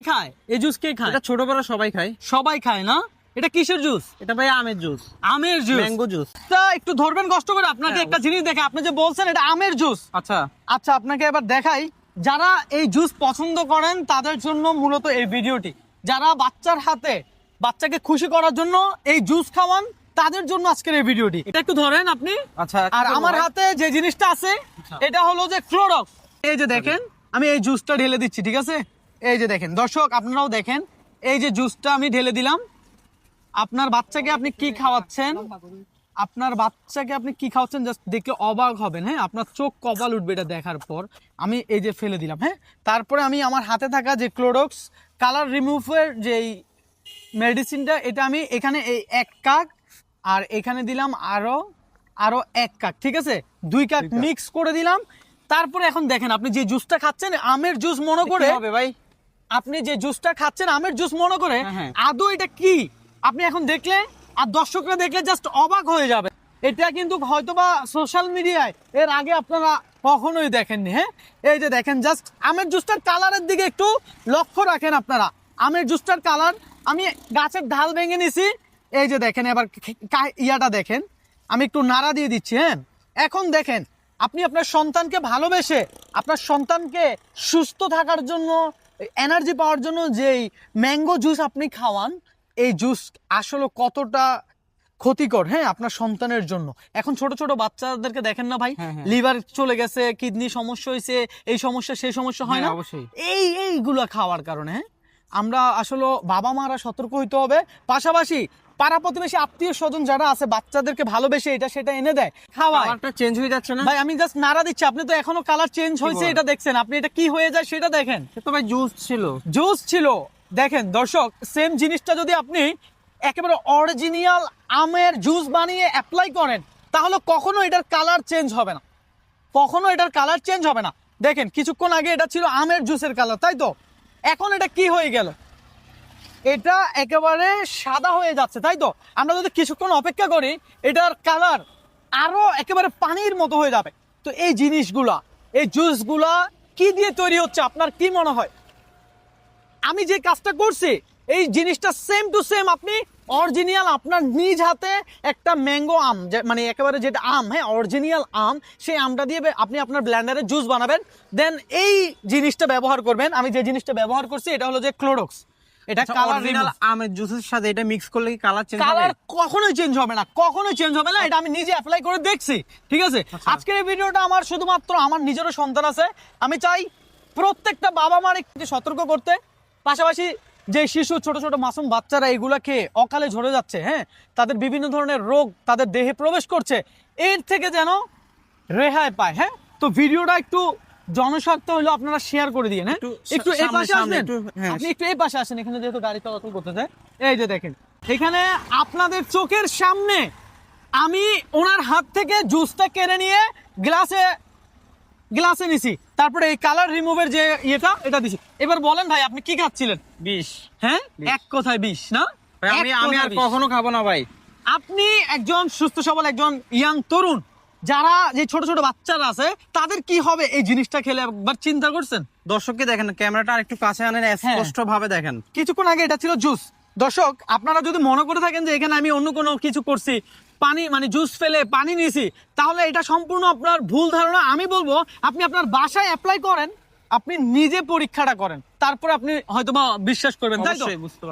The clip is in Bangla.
খায়। এই জুস কে খায়? এটা ছোট বড় সবাই খায়। সবাই খায় না? এটা কিসের জুস? এটা ভাই আমের জুস। আমের জুস? Mango juice. তা একটু ধরবেন কষ্ট করে আপনাকে হ্যাঁ, একটা জিনিস দেখে। আপনি যে বলছেন এটা আমের জুস। আচ্ছা। আচ্ছা আপনাকে এবার দেখাই। যারা এই জুস পছন্দ করেন তাদের জন্য মূলত এই ভিডিওটি। যারা বাচ্চার হাতে বাচ্চাকে খুশি করার জন্য এই জুস খাওয়ান তাদের জন্য আজকের এই ভিডিওটি। এটা একটু ধরেন আপনি। আচ্ছা আর আমার হাতে যে জিনিসটা আছে আচ্ছা। এটা হলো যে ক্লোরক্স এই যে দেখেন আমি এই জুসটা ঢেলে দিচ্ছি ঠিক আছে? এই যে দেখেন দর্শক আপনারাও দেখেন এই যে জুসটা আমি ঢেলে দিলাম। আপনার বাচ্চাকে আপনি কি খাওয়াচ্ছেন? আপনার বাচ্চাকে আপনি কি খাওয়াচ্ছেন? জাস্ট দেখে অবাক হবেন হ্যাঁ? আপনার চোখ কপাল উঠবে এটা দেখার পর। আমি এই যে ফেলে দিলাম হ্যাঁ? তারপরে আমি আমার হাতে থাকা যে ক্লোরক্স কালার রিমুভের যেই মেডিসিনটা এটা আমি এখানে এই এক কাক আর এখানে দিলাম আরও আরও এক কাক ঠিক আছে? দুই কাক মিক্স করে দিলাম। তারপরে এখন দেখেন আপনি যে জুসটা খাচ্ছেন আমের জুস মনে করে হবে ভাই? আপনি যে জুসটা খাচ্ছেন আমের জুস মনে করে হ্যাঁ, হ্যাঁ। আদৌ এটা কি? আপনি এখন দেখলে আর দর্শকরা দেখলে জাস্ট অবাক হয়ে যাবে। এটা কিন্তু হয়তোবা সোশ্যাল মিডিয়ায় এর আগে আপনারা কখনোই দেখেননি হ্যাঁ? এই যে দেখেন জাস্ট আমের জুসটার কালারের দিকে একটু লক্ষ্য রাখেন আপনারা। আমের জুসটার কালার আমি গাছের ঢাল ভেঙে নিছি। এই যে দেখেন এবার ইয়াটা দেখেন। আমি একটু নাড়া দিয়ে দিচ্ছি হ্যাঁ? এখন দেখেন আপনি আপনার সন্তানকে ভালোবেসে আপনার সন্তানকে সুস্থ থাকার জন্য এনার্জি পাওয়ার জন্য যেই ম্যাঙ্গো জুস আপনি খাওয়ান এই জুস আসলে কতটা ক্ষতিকর হ্যাঁ আপনার সন্তানের জন্য। এখন ছোট ছোট বাচ্চাদেরকে দেখেন না ভাই? হ্যাঁ, হ্যাঁ। লিভার চলে গেছে কিডনি সমস্যা হয়েছে এই সমস্যা সেই সমস্যা হয় না? হ্যাঁ, অবশ্যই। এই এইগুলা খাওয়ার কারণে হ্যাঁ। আমরা আসলে বাবা মারা সতর্ক হইতে হবে। পাশাপাশি পাড়া প্রতিবেশী আত্মীয় স্বজন যারা আছে বাচ্চাদেরকে ভালোবেসে এটা সেটা এনে দেয়। কালারটা চেঞ্জ হয়ে যাচ্ছে না? ভাই আমি জাস্ট নাড়া দিচ্ছি। আপনি তো এখনও কালার চেঞ্জ হয়েছে এটা দেখছেন। আপনি এটা কি হয়ে যায় সেটা দেখেন। সে তো ভাই জুস ছিল। জুস ছিল। দেখেন দর্শক সেম জিনিসটা যদি আপনি একেবারে অরিজিনাল আমের জুস বানিয়ে অ্যাপ্লাই করেন তাহলে কখনো এটার কালার চেঞ্জ হবে না। কখনো এটার কালার চেঞ্জ হবে না। দেখেন কিছুক্ষণ আগে এটা ছিল আমের জুসের কালার তাই তো? এখন এটা কি হয়ে গেল? এটা একেবারে সাদা হয়ে যাচ্ছে, তাই তো? আমরা যদি কিছুক্ষণ অপেক্ষা করি, এটার কালার আরও একেবারে পানির মতো হয়ে যাবে। তো এই জিনিসগুলা, এই জুসগুলা কি দিয়ে তৈরি হচ্ছে, আপনার কি মনে হয়? আমি যে কাজটা করছি, এই জিনিসটা সেম টু সেম আপনি অরিজিনাল আপনার নিজ হাতে একটা ম্যাঙ্গো আম মানে একেবারে যেটা আম হ্যাঁ অরিজিনাল আম, সেই আমটা দিয়ে আপনি আপনার ব্ল্যান্ডারে জুস বানাবেন। দেন এই জিনিসটা ব্যবহার করবেন। আমি যে জিনিসটা ব্যবহার করছি, এটা হলো যে ক্লোরক্স এটা কালার অরিজিনাল আমের জুসের সাথে এটা মিক্স করলে কি কালার চেঞ্জ হবে? কালার কখনোই চেঞ্জ হবে না কখনোই চেঞ্জ হবে না এটা আমি নিজে অ্যাপ্লাই করে দেখছি ঠিক আছে? আজকের এই ভিডিওটা আমার শুধুমাত্র আমার নিজেরও সন্তান আছে। আমি চাই প্রত্যেকটা বাবা মার একটু সতর্ক করতে। পাশাপাশি যে শিশু ছোট ছোট মাসুম বাচ্চারা এগুলা খেয়ে অকালে ঝরে যাচ্ছে হ্যাঁ? তাদের বিভিন্ন ধরনের রোগ তাদের দেহে প্রবেশ করছে এর থেকে যেন রেহাই পায় হ্যাঁ? তো ভিডিওটা একটু জনস্বার্থ হলো আপনারা শেয়ার করে দিন হ্যাঁ? একটু এই পাশে আসবেন হ্যাঁ। আপনি একটু এই পাশে আসেন এখানে যেহেতু গাড়ি চলাচল করতে করতেছে। এই যে দেখেন এখানে আপনাদের চোখের সামনে আমি ওনার হাত থেকে জুসটা কেড়ে নিয়ে গ্লাসে গ্লাসে নিছি। তারপরে এই কালার রিমুভের যে ইয়েটা এটা দিছি। এবার বলেন ভাই আপনি কি খাচ্ছিলেন? বিষ। হ্যাঁ? এক কথায় বিষ না? আমি আমি আর কখনো খাব না ভাই। আপনি একজন সুস্থ সবল একজন ইয়াং তরুণ। যারা যে ছোট ছোট বাচ্চারা আছে তাদের কি হবে? এই জিনিসটা খেলে একবার চিন্তা করছেন? দর্শককে দেখেন ক্যামেরাটা আরেকটু কাছে আনেন স্পষ্ট ভাবে দেখেন। কিছুক্ষণ আগে এটা ছিল জুস। দর্শক আপনারা যদি মনে করে থাকেন যে এখানে আমি অন্য কোনো কিছু করছি পানি মানে জুস ফেলে পানি নিয়েছি তাহলে এটা সম্পূর্ণ আপনার ভুল ধারণা। আমি বলব আপনি আপনার বাসায় অ্যাপ্লাই করেন আপনি নিজে পরীক্ষাটা করেন। তারপর আপনি হয়তোবা বিশ্বাস করবেন তাই তো? বুঝতে